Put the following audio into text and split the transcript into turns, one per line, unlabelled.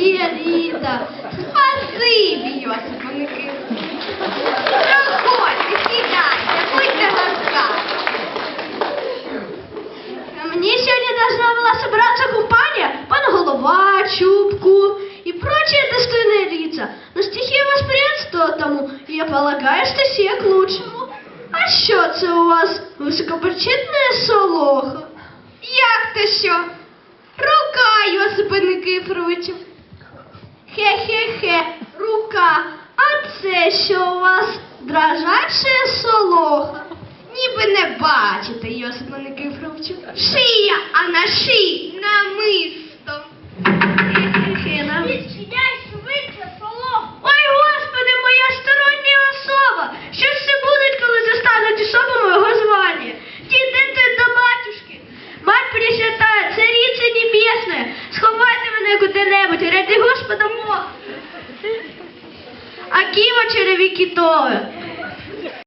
благие літа.
Спасибі, Йосипа Никифоровичу. Проходьте, сідайте, будьте ласкаві.
А Мне сегодня должна была собраться компания, пан Голова, Чубку и прочие достойные лица. Но стихи восприятствовала тому, я полагаю, что все к лучшему. А що це у вас високопочетне солоха?
Як то що? Рука, Никифоровичу.
Хе-хе-хе, рука. А це що у вас дрожаче солоха?
Ніби не бачите, Йосип Никифоровичу. Шия, а на шиї
куди-небудь, ради Господа. А ківо череві кітове.